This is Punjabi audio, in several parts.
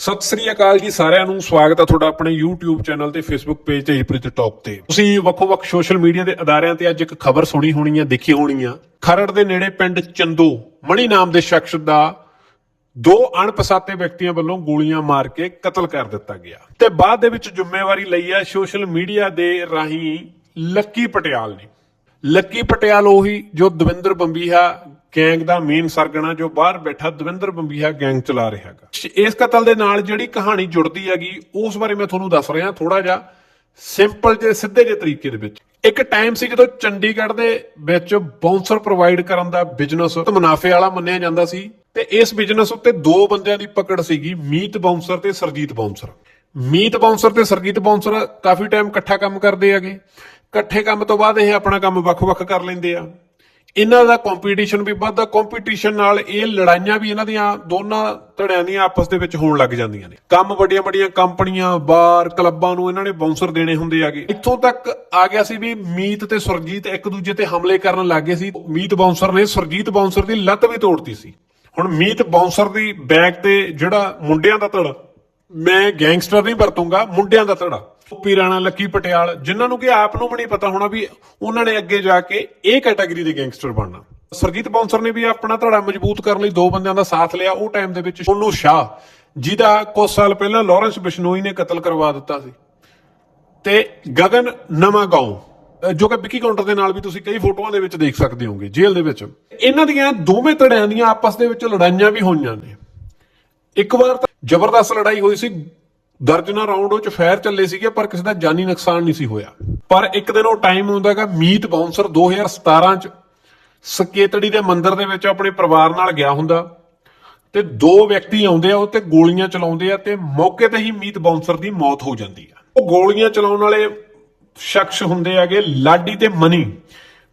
ਸਤਿ ਸ੍ਰੀ ਅਕਾਲ ਜੀ, ਸਾਰਿਆਂ ਨੂੰ ਸਵਾਗਤ ਹੈ ਤੁਹਾਡਾ ਆਪਣੇ YouTube ਚੈਨਲ ਤੇ Facebook ਪੇਜ ਤੇ ਹਿਪਰਿਤ ਟੌਪ ਤੇ। ਤੁਸੀਂ ਵੱਖੋ-ਵੱਖ ਸੋਸ਼ਲ ਮੀਡੀਆ ਦੇ ਅਦਾਰਿਆਂ ਤੇ ਅੱਜ ਇੱਕ ਖਬਰ ਸੁਣੀ ਹੋਣੀ ਹੈ ਦੇਖੀ ਹੋਣੀ ਆ। ਖਰੜ ਦੇ ਨੇੜੇ ਪਿੰਡ ਚੰਦੋ, ਮਣੀ ਨਾਮ ਦੇ ਸ਼ਖਸ ਦਾ ਦੋ ਅਣਪਛਾਤੇ ਵਿਅਕਤੀਆਂ ਵੱਲੋਂ ਗੋਲੀਆਂ ਮਾਰ ਕੇ ਕਤਲ ਕਰ ਦਿੱਤਾ ਗਿਆ। ਤੇ ਬਾਅਦ ਦੇ ਵਿੱਚ ਜ਼ਿੰਮੇਵਾਰੀ ਲਈ ਹੈ ਸੋਸ਼ਲ ਮੀਡੀਆ ਦੇ ਰਾਹੀਂ ਲੱਕੀ ਪਟਿਆਲ ਨੇ। ਲੱਕੀ ਪਟਿਆਲ ਉਹੀ ਜੋ ਦਵਿੰਦਰ ਬੰਬੀਹਾ ਗੈਂਗ ਦਾ ਮੇਨ ਸਰਗਣਾ ਜੋ ਬਾਹਰ ਬੈਠਾ ਦਵਿੰਦਰ ਬੰਬੀਹਾ ਗੈਂਗ ਚਲਾ ਰਿਹਾ ਹੈਗਾ। ਇਸ ਕਤਲ ਦੇ ਨਾਲ ਜਿਹੜੀ ਕਹਾਣੀ ਜੁੜਦੀ ਹੈਗੀ, ਉਸ ਬਾਰੇ ਮੈਂ ਤੁਹਾਨੂੰ ਦੱਸ ਰਿਹਾ ਥੋੜਾ ਜਿਹਾ ਸਿੰਪਲ ਜੇ, ਸਿੱਧੇ ਜੇ ਤਰੀਕੇ ਦੇ ਵਿੱਚ। ਇੱਕ ਟਾਈਮ ਸੀ ਜਦੋਂ ਚੰਡੀਗੜ੍ਹ ਦੇ ਵਿੱਚ ਬਾਉਂਸਰ ਪ੍ਰੋਵਾਈਡ ਕਰਨ ਦਾ ਬਿਜ਼ਨਸ ਮੁਨਾਫੇ ਵਾਲਾ ਮੰਨਿਆ ਜਾਂਦਾ ਸੀ ਤੇ ਇਸ ਬਿਜ਼ਨਸ ਉੱਤੇ ਦੋ ਬੰਦਿਆਂ ਦੀ ਪਕੜ ਸੀਗੀ, ਮੀਤ ਬਾਉਂਸਰ ਤੇ ਸਰਜੀਤ ਬਾਉਂਸਰ ਮੀਤ ਬਾਉਂਸਰ ਤੇ ਸਰਜੀਤ ਬਾਉਂਸਰ ਕਾਫੀ ਟਾਈਮ ਇਕੱਠਾ ਕੰਮ ਕਰਦੇ ਹੈਗੇ। ਇਕੱਠੇ ਕੰਮ ਤੋਂ ਬਾਅਦ ਇਹ ਆਪਣਾ ਕੰਮ ਵੱਖ-ਵੱਖ ਕਰ ਲੈਂਦੇ ਆ। ਇਹਨਾਂ ਦਾ ਕੰਪੀਟੀਸ਼ਨ ਵੀ ਵੱਧਦਾ ਕੰਪੀਟੀਸ਼ਨ ਨਾਲ ਇਹ ਲੜਾਈਆਂ ਵੀ ਇਹਨਾਂ ਦੀਆਂ ਦੋਨਾਂ ਧੜਿਆਂ ਦੀਆਂ ਆਪਸ ਦੇ ਵਿੱਚ ਹੋਣ ਲੱਗ ਜਾਂਦੀਆਂ ਨੇ। ਕੰਮ ਵੱਡੀਆਂ ਵੱਡੀਆਂ ਕੰਪਨੀਆਂ, ਬਾਰ, ਕਲੱਬਾਂ ਨੂੰ ਇਹਨਾਂ ਨੇ ਬਾਉਂਸਰ ਦੇਣੇ ਹੁੰਦੇ ਆਗੇ ਇੱਥੋਂ ਤੱਕ ਆ ਗਿਆ ਸੀ ਵੀ ਮੀਤ ਤੇ ਸੁਰਜੀਤ ਇੱਕ ਦੂਜੇ ਤੇ ਹਮਲੇ ਕਰਨ ਲੱਗ ਗਏ ਸੀ। ਮੀਤ ਬਾਉਂਸਰ ਨੇ ਸੁਰਜੀਤ ਬਾਉਂਸਰ ਦੀ ਲੱਤ ਵੀ ਤੋੜਤੀ ਸੀ। ਹੁਣ ਮੀਤ ਬਾਉਂਸਰ ਦੀ ਬੈਕ ਤੇ ਜਿਹੜਾ ਮੁੰਡਿਆਂ ਦਾ ਧੜ ਮੈਂ ਗੈਂਗਸਟਰ ਨਹੀਂ ਵਰਤੂੰਗਾ, ਮੁੰਡਿਆਂ ਦਾ ਧੜਾ। ਪੀ ਰਾਣਾ, ਲੱਕੀ ਪਟਿਆਲ, ਜਿਨ੍ਹਾਂ ਨੂੰ ਕਿ ਆਪ ਨੂੰ ਵੀ ਨਹੀਂ ਪਤਾ ਹੋਣਾ ਵੀ ਉਹਨਾਂ ਨੇ ਅੱਗੇ ਜਾ ਕੇ ਇਹ ਕੈਟਾਗਰੀ ਦੇ ਗੈਂਗਸਟਰ ਬਣਨਾ। ਸਰਜੀਤ ਬੌਂਸਰ ਨੇ ਵੀ ਆਪਣਾ ਧੜਾ ਮਜ਼ਬੂਤ ਕਰਨ ਲਈ ਦੋ ਬੰਦਿਆਂ ਦਾ ਸਾਥ ਲਿਆ, ਉਹ ਟਾਈਮ ਦੇ ਵਿੱਚ ਸੋਨੂ ਸ਼ਾਹ, ਜਿਹਦਾ ਕੁਝ ਸਾਲ ਪਹਿਲਾਂ ਲਾਰੈਂਸ ਬਿਸ਼ਨੋਈ ਨੇ ਕਤਲ ਕਰਵਾ ਦਿੱਤਾ ਸੀ। ਤੇ ਗਗਨ ਨਵਾਂ ਗਾਉਂ ਜੋ ਕਿ ਵਿੱਕੀ ਕਾਊਂਟਰ ਦੇ ਨਾਲ ਵੀ ਤੁਸੀਂ ਕਈ ਫੋਟੋਆਂ ਦੇ ਵਿੱਚ ਦੇਖ ਸਕਦੇ ਹੋਗੇ ਜੇਲ੍ਹ ਦੇ ਵਿੱਚ। ਇਹਨਾਂ ਦੀਆਂ ਦੋਵੇਂ ਧੜਿਆਂ ਦੀਆਂ ਆਪਸ ਦੇ ਵਿੱਚ ਲੜਾਈਆਂ ਵੀ ਹੋਈਆਂ ਨੇ। ਇੱਕ ਵਾਰ ਤਾਂ ਜ਼ਬਰਦਸਤ ਲੜਾਈ ਹੋਈ ਸੀ। ਦਰਜਨਾ ਰਾਉਂਡ ਵਿੱਚ ਫਾਇਰ ਚੱਲੇ ਸੀਗੇ, ਪਰ ਕਿਸੇ ਦਾ ਜਾਨੀ ਨੁਕਸਾਨ ਨਹੀਂ ਸੀ ਹੋਇਆ। ਪਰ ਇੱਕ ਦਿਨ ਉਹ ਟਾਈਮ ਹੁੰਦਾਗਾ ਮੀਤ ਬਾਉਂਸਰ 2017 ਚ ਸਕੇਤੜੀ ਦੇ ਮੰਦਿਰ ਦੇ ਵਿੱਚ ਆਪਣੇ ਪਰਿਵਾਰ ਨਾਲ ਗਿਆ ਹੁੰਦਾ ਤੇ ਦੋ ਵਿਅਕਤੀ ਆਉਂਦੇ ਆ, ਉਹ ਤੇ ਗੋਲੀਆਂ ਚਲਾਉਂਦੇ ਆ ਤੇ ਮੌਕੇ ਤੇ ਹੀ ਮੀਤ ਬਾਉਂਸਰ ਦੀ ਮੌਤ ਹੋ ਜਾਂਦੀ ਆ। ਉਹ ਗੋਲੀਆਂ ਚਲਾਉਣ ਵਾਲੇ ਸ਼ਖਸ ਹੁੰਦੇ ਆਗੇ ਲਾਡੀ ਤੇ ਮਨੀ।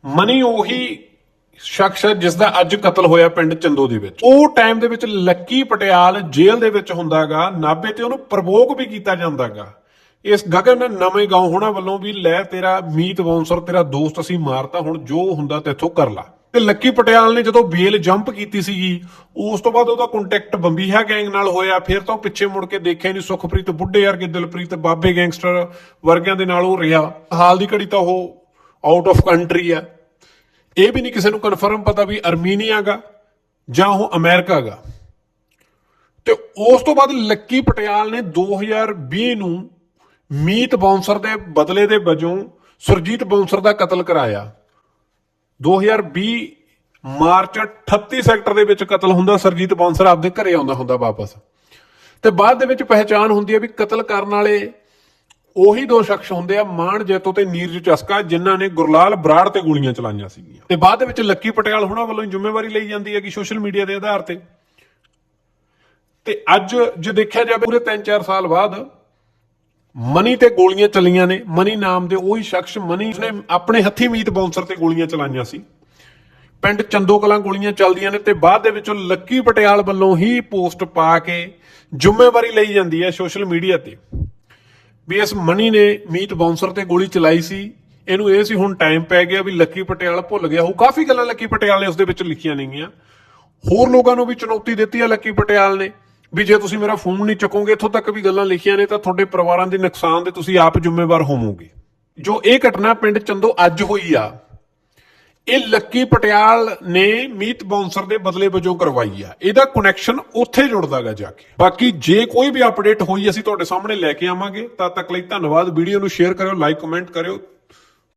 ਮਨੀ ਉਹੀ ਸ਼ਖਸ ਹੈ ਜਿਸ ਦਾ ਅੱਜ ਕਤਲ ਹੋਇਆ ਪਿੰਡ ਚੰਦੋ ਦੇ ਵਿੱਚ। ਉਹ ਟਾਈਮ ਦੇ ਵਿੱਚ ਲੱਕੀ ਪਟਿਆਲ ਜੇਲ੍ਹ ਦੇ ਵਿੱਚ ਹੁੰਦਾਗਾ ਨਾਬੇ ਤੇ ਉਹਨੂੰ ਪ੍ਰਵੋਕ ਵੀ ਕੀਤਾ ਜਾਂਦਾਗਾ। ਇਸ ਗਗਨ ਨਵੇਂ ਗਾਉਂ ਹੋਣਾ ਵੱਲੋਂ ਵੀ ਲੈ ਤੇਰਾ ਮੀਤ ਬਾਉਂਸਰ ਤੇਰਾ ਦੋਸਤ ਅਸੀਂ ਮਾਰਤਾ, ਹੁਣ ਜੋ ਹੁੰਦਾ ਤੇਥੋਂ ਕਰ ਲਾ। ਤੇ ਲੱਕੀ ਪਟਿਆਲ ਨੇ ਜਦੋਂ ਬੇਲ ਜੰਪ ਕੀਤੀ ਸੀਗੀ, ਉਸ ਤੋਂ ਬਾਅਦ ਉਹਦਾ ਕੰਟੈਕਟ ਬੰਬੀਹਾ ਗੈਂਗ ਨਾਲ ਹੋਇਆ, ਫਿਰ ਤਾਂ ਉਹ ਪਿੱਛੇ ਮੁੜ ਕੇ ਦੇਖਿਆ ਨਹੀਂ, ਸੁਖਪ੍ਰੀਤ ਬੁੱਢੇ ਵਰਗੇ, ਦਿਲਪ੍ਰੀਤ ਬਾਬੇ ਗੈਂਗਸਟਰ ਵਰਗਿਆਂ ਦੇ ਨਾਲ ਉਹ ਰਿਹਾ। ਹਾਲ ਦੀ ਘੜੀ ਤਾਂ ਉਹ ਆਊਟ ਆਫ ਕੰਟਰੀ ਆ। ਇਹ ਵੀ ਨਹੀਂ ਕਿਸੇ ਨੂੰ ਕਨਫਰਮ ਪਤਾ ਵੀ ਅਰਮੀਨੀਆ ਗਾ ਜਾਂ ਉਹ ਅਮਰੀਕਾ ਗਾ ਤੇ ਉਸ ਤੋਂ ਬਾਅਦ ਲੱਕੀ ਪਟਿਆਲ ਨੇ 2020 ਨੂੰ ਮੀਤ ਬਾਉਂਸਰ ਦੇ ਬਦਲੇ ਦੇ ਵਜੋਂ ਸੁਰਜੀਤ ਬਾਉਂਸਰ ਦਾ ਕਤਲ ਕਰਾਇਆ। 2020 ਮਾਰਚ 38 ਸੈਕਟਰ ਦੇ ਵਿੱਚ ਕਤਲ ਹੁੰਦਾ, ਸਰਜੀਤ ਬਾਉਂਸਰ ਆਪਦੇ ਘਰੇ ਆਉਂਦਾ ਹੁੰਦਾ ਵਾਪਸ। ਤੇ ਬਾਅਦ ਦੇ ਵਿੱਚ ਪਹਿਚਾਣ ਹੁੰਦੀ ਹੈ ਵੀ ਕਤਲ ਕਰਨ ਵਾਲੇ ਉਹੀ ਦੋ ਸ਼ਖਸ ਹੁੰਦੇ ਆ, ਮਾਨ ਜੈਤੋ ਤੇ ਨੀਰਜ ਚਸਕਾ, ਜਿਨ੍ਹਾਂ ਨੇ ਗੁਰਲਾਲ ਬਰਾੜ ਤੇ ਗੋਲੀਆਂ ਚਲਾਈਆਂ ਸੀਗੀਆਂ। ਤੇ ਬਾਅਦ ਦੇ ਵਿੱਚ ਲੱਕੀ ਪਟਿਆਲ ਹੁਣਾਂ ਵੱਲੋਂ ਜ਼ਿੰਮੇਵਾਰੀ ਲਈ ਜਾਂਦੀ ਹੈ ਕਿ ਸੋਸ਼ਲ ਮੀਡੀਆ ਦੇ ਆਧਾਰ ਤੇ। ਤੇ ਅੱਜ ਜੇ ਦੇਖਿਆ ਜਾਵੇ ਪੂਰੇ 3-4 ਸਾਲ ਬਾਅਦ, ਮਨੀ ਤੇ ਗੋਲੀਆਂ ਚੱਲੀਆਂ ਨੇ, ਮਨੀ ਨਾਮ ਦੇ ਉਹੀ ਸ਼ਖਸ, ਮਨੀ ਨੇ ਆਪਣੇ ਹੱਥੀ ਮੀਤ ਬਾਉਂਸਰ ਤੇ ਗੋਲੀਆਂ ਚਲਾਈਆਂ ਸੀ। ਪਿੰਡ ਚੰਦੋ ਕਲਾਂ ਗੋਲੀਆਂ ਚੱਲਦੀਆਂ ਨੇ ਤੇ ਬਾਅਦ ਦੇ ਵਿੱਚੋਂ ਲੱਕੀ ਪਟਿਆਲ ਵੱਲੋਂ ਹੀ ਪੋਸਟ ਪਾ ਕੇ ਜ਼ਿੰਮੇਵਾਰੀ ਲਈ ਜਾਂਦੀ ਹੈ ਸੋਸ਼ਲ ਮੀਡੀਆ ਤੇ। ਵੀ ਇਸ ਮਨੀ ਨੇ ਮੀਤ ਬਾਉਂਸਰ ਤੇ ਗੋਲੀ ਚਲਾਈ ਸੀ। ਇਹਨੂੰ ਇਹ ਸੀ ਹੁਣ ਟਾਈਮ ਪੈ ਗਿਆ ਵੀ ਲੱਕੀ ਪਟਿਆਲ ਭੁੱਲ ਗਿਆ। ਉਹ ਕਾਫੀ ਗੱਲਾਂ ਲੱਕੀ ਪਟਿਆਲ ਨੇ ਉਸ ਦੇ ਵਿੱਚ ਲਿਖੀਆਂ ਨੇਗੀਆਂ। ਹੋਰ ਲੋਕਾਂ ਨੂੰ ਵੀ ਚੁਣੌਤੀ ਦਿੱਤੀ ਹੈ ਲੱਕੀ ਪਟਿਆਲ ਨੇ ਵੀ ਜੇ ਤੁਸੀਂ ਮੇਰਾ ਫੋਨ ਨਹੀਂ ਚੱਕੋਗੇ, ਇੱਥੋਂ ਤੱਕ ਵੀ ਗੱਲਾਂ ਲਿਖੀਆਂ ਨੇ ਤਾਂ ਤੁਹਾਡੇ ਪਰਿਵਾਰਾਂ ਦੇ ਨੁਕਸਾਨ ਦੇ ਤੁਸੀਂ ਆਪ ਜ਼ਿੰਮੇਵਾਰ ਹੋਵੋਗੇ। ਜੋ ਇਹ ਘਟਨਾ ਪਿੰਡ ਚੰਦੋ ਅੱਜ ਹੋਈ ਆ ਇਹ ਲੱਕੀ ਪਟਿਆਲ ਨੇ ਮੀਤ ਬਾਉਂਸਰ ਦੇ ਬਦਲੇ ਵਜੋਂ ਕਰਵਾਈ ਆ। ਇਹਦਾ ਕਨੈਕਸ਼ਨ ਉੱਥੇ ਜੁੜਦਾਗਾ ਜਾ ਕੇ। ਬਾਕੀ ਜੇ ਕੋਈ ਵੀ ਅਪਡੇਟ ਹੋਈ, ਅਸੀਂ ਤੁਹਾਡੇ ਸਾਹਮਣੇ ਲੈ ਕੇ ਆਵਾਂਗੇ। ਤਦ ਤੱਕ ਲਈ ਧੰਨਵਾਦ। ਵੀਡੀਓ ਨੂੰ ਸ਼ੇਅਰ ਕਰਿਓ ਲਾਈਕ ਕਮੈਂਟ ਕਰਿਓ।